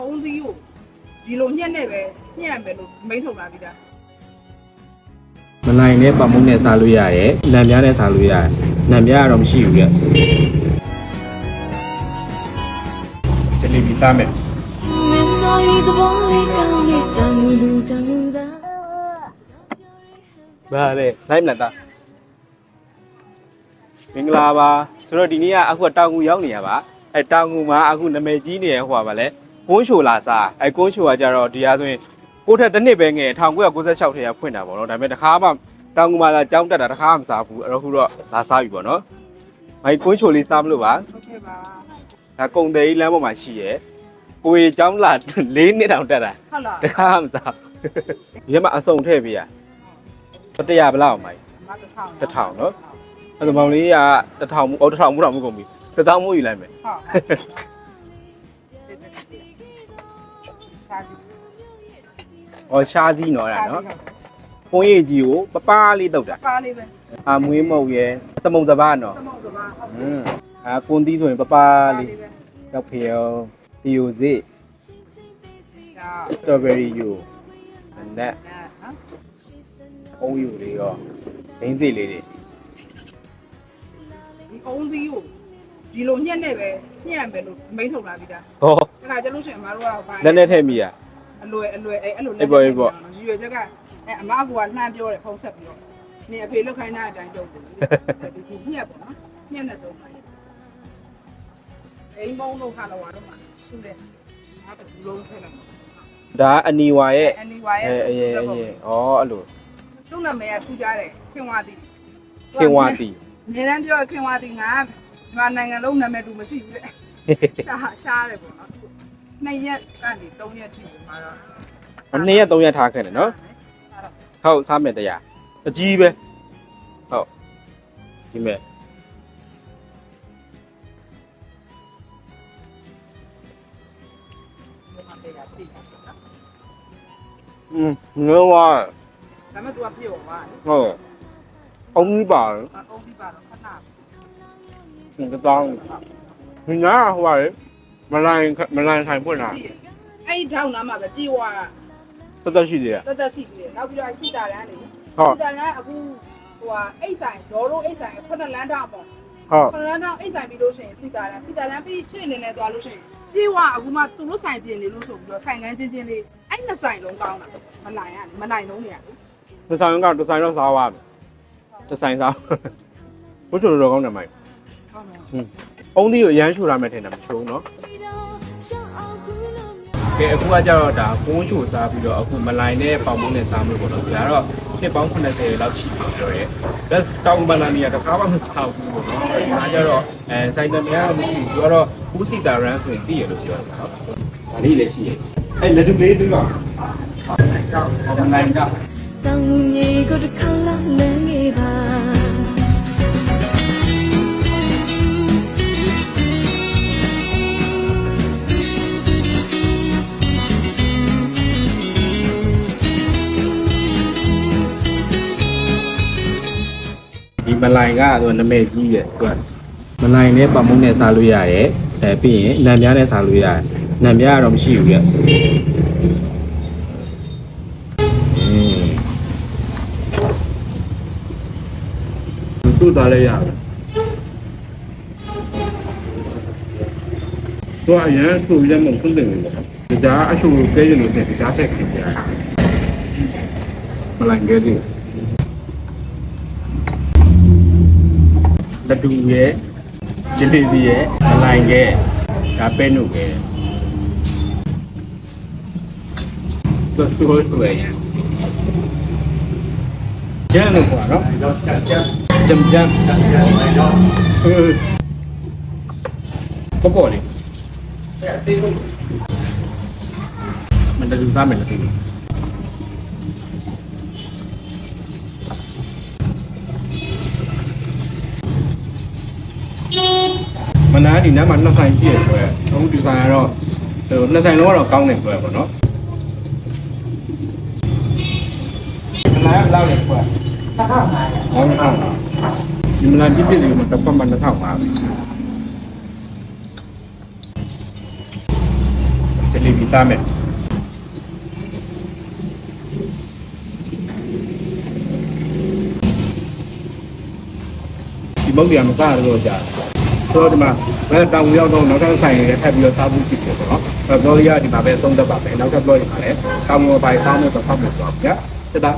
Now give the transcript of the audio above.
ကုန်းသီးကိုဒီလိုညက်နဲ့ပဲညက်ရမယ်လို့မိတ်ထုတ်လာပြီးသားမနိုင်နဲ့ပတ်မုံနဲ့စားလို့ရတယ်နံပြားနဲ့စားလို့ရတယ်နံပြားကတော့မရှိဘူးကြဂျယ်လီဘီစားမယ်မင်းတို့ဤသဘောလေးကောင်းလေးတန်လူတန်လူသာဗါလေလိုက်မလားသားမင်္ဂလာပါဆိုတော့ဒီနေ့ကအခုကတောင်ငူရောက်နေရပါအဲတောင်ငူမှာအခုနာမည်ကြီးနေရဟိုပါဗာလဲ ကွန်းရှိုလာစားအဲကွန်းရှိုကကြတော့ဒီဟာဆိုရင်ကိုထက်တစ်နှစ်ပဲငယ်1996ထဲကဖွင့်တာပေါ့နော်ဒါပေမဲ့တခါမှတောင်ကူမာလာကြောင်းတက်တာတခါမှမစားဘူးအဲ့တော့ခုတော့လာစားပြီပေါ့နော်မိုင်ကွန်းရှိုလေးစားမလို့ပါဟုတ်ကဲ့ပါဒါကုံသေးလမ်းပေါ်မှာရှိရဲကိုရီကြောင်းလာ၄နှစ်တောင်တက်တာဟုတ်လားတခါမှမစားဒီမှာအစုံထည့်ပေးရတရဘလောက်မိုင်တထောင်နော်အဲ့တော့မောင်လေးကတထောင်မို့အော်တထောင်မို့တော့မကုန်ဘူးတထောင်မို့ယူလိုက်မယ်ဟုတ် စားပြီ။ဩရှားကြီးနော်အဲ့ဒါနော်။ပုံရိပ်ကြီးကိုပပားလေးတုတ်တာပါလေးပဲ။အာမွေးမုတ်ရယ်စမုံစဘာနော်သမုတ်ကပါဟုတ်။ဟွန်းအာကွန်သီးဆိုရင်ပပားလေးရောက်ဖေယောတီယိုစေရှာစတော်ဘယ်ရီယူနဲ့နော်အုံးယူလေးရောဒင်းစီလေးတွေဒီကုန်းသီးကိုဒီလိုညက်နဲ့ပဲ ညက်ရမယ်လို့မိတ်ထုတ်လာပြီးသားဟောဒါခါကျလို့ရှိရင်မတို့ကဘာလက်နဲ့ထည့်မိရ အလွယ်အလွယ်အဲ့အဲ့လိုအေးပေါ့အေးပေါ့ရွရွချက်ကအဲအမအကူကလှမ်းပြောတယ်ဖုံးဆက်ပြီးတော့နေအဖေလောက်ခိုင်းတဲ့အတိုင်းလုပ်တယ်ဒီညက်ပေါ့နော်ညက်နဲ့တော့ပါအိမ်မုံလို့ခါတော့တော့မှသူ့လေအားတူလုံးထဲလိုက်ဒါအနီဝါရဲ့အန်နီဝါရဲ့ အဲအရင်အရင်ဩအဲ့လိုသူ့နာမည်ကထူကြတယ်ခင်ဝါတီခင်ဝါတီနေတန်းပြောခင်ဝါတီငါ မြန်မာနိုင်ငံလုံးနာမည်တူမရှိဘူးတဲ့ရှားရှားတယ်ပေါ့နော်နှစ်ရက်ကနေသုံးရက်ထိမှာတော့ နှစ်ရက်သုံးရက်ထားခဲ့တယ်နော်ဟုတ်စားမယ်တရားအကြီးပဲဟုတ်ဒီမဲ့ ဒီမှာပေးတာရှိတယ်နော် อืมငေါဝါ ဒါပေမဲ့ तू ကပြုတ်သွားတယ် ဟုတ်အုံးကြီးပါ အုံးဒီပါတော့ခဏ ဒီတောင်းဒီနာဟိုပါလေမလိုင်းမလိုင်းဆိုင်ဖွင့်တာရှိတယ်အဲ့ဒီထောင်းနားမှာပဲပြေးသွားတက်တက်ရှိသေးတယ်တက်တက်ရှိသေးတယ်နောက်ပြီးတော့စီတာလန်းနေဟုတ် စီတာလန်းအခုဟိုဟာအိတ်ဆိုင်ရောရိုးအိတ်ဆိုင်ခုနှစ်လမ်းတောင်ပေါ့ဟုတ် ခုနှစ်လမ်းတောင်အိတ်ဆိုင်ပြီးလို့ရှိရင်စီတာလန်းစီတာလန်းပြီးရှင်းနေနေသွားလို့ရှိရင်ပြေးသွားအခုမှသူတို့ဆိုင်ပြင်နေလို့ဆိုပြီးတော့ဆိုင်ကန်းချင်းချင်းလေးအဲ့နှစ်ဆိုင်လုံးကောင်းတာမနိုင်ရမနိုင်လုံးနေရလေဒီဆိုင်ကဒီဆိုင်တော့စားပါမယ်ဒီဆိုင်စားဘုချိုတော်ကောင်းတယ်မိုင်ဟုတ်မယ် အုံးကြီးကိုရမ်းချိုရမယ်ထင်တယ်မချိုးနော်ရှောင်းအောင်ကူလို့ကဲအခုကကြတော့ဒါကုန်းချိုစားပြီးတော့အခုမလိုင်းနဲ့ပေါင်မုန်းနဲ့စားမှုပေါ့နော်ဒါတော့နှစ်ပေါင်း80လောက်ရှိပြီပြောရဲလက်တောင်ပလာနီကတခါမှမစားဘူးပေါ့နော်ဒါကြတော့အဲဆိုင်တမရမရှိဘူးပြောတော့ဘူးစီတာရန်ဆိုရင်သိရလို့ပြောတာနော်ဒါလေးလည်းရှိရဲ့အဲလက်တူလေးတွေ့ပါဟုတ်မလိုင်းကတောင်းငေကိုတစ်ခါလာလ ဒီမလိုင်းကသူနာမည်ကြီးရဲ့သူကမလိုင်းနဲ့ပတ်မုန်းနဲ့စားလို့ရတယ်အဲပြီးရင်နံပြားနဲ့စားလို့ရတယ်နံပြားကတော့မရှိဘူးပြအင်းသူ့သားလေးရတယ်သူအရင်သူ့ရမုံသွင်းတယ်လေဒါအရှုပ်ကဲရလို့တဲ့ဒါတက်ခင်ပြမလိုင်းကဲလေး လက်တူရဲ့ဂျလီဘီရဲ့မလိုင်ရဲ့ဒါပဲနုပဲသူဆိုးတွေ့ရကျန်လို့ခေါ်နော်ဂျမ်ဂျမ်ဂျမ်ဂျမ်ပေါ့ပေါ့လေးမန္တလူသားမယ်လ နာဒီနားမှာနှစ်ဆိုင်ရှိရဆိုရဲအခုဒီဆိုင်ကတော့ဟိုနှစ်ဆိုင်လုံးကတော့ကောင်းတယ်ဆိုရပေါ့နော်မနာကလောက်တယ်ကွာဟုတ်ဟုတ်ဒီမနာပြည့်ပြည့်လေးမှာတစ်ပတ်မှ2000ပါပဲဂျလီဘီပြီးစားမယ်ဒီမုတ်ပြန်မစားရတော့ကြာ ဆိုတော့ဒီမှာဘယ်တောင်ရောက်တော့နောက်ထပ်ဆိုင်ရထပ်ပြီးတော့စားဖို့ရှိတယ်ပေါ့နော်အဲ့တော့ပြောရဒီမှာပဲသုံးသက်ပါပဲနောက်ထပ်ပြောရမှာလဲတောင်ပေါ်ပိုင်းစားလို့တော့ဖောက်မယ်ဆိုတော့ဗျာတက်တာ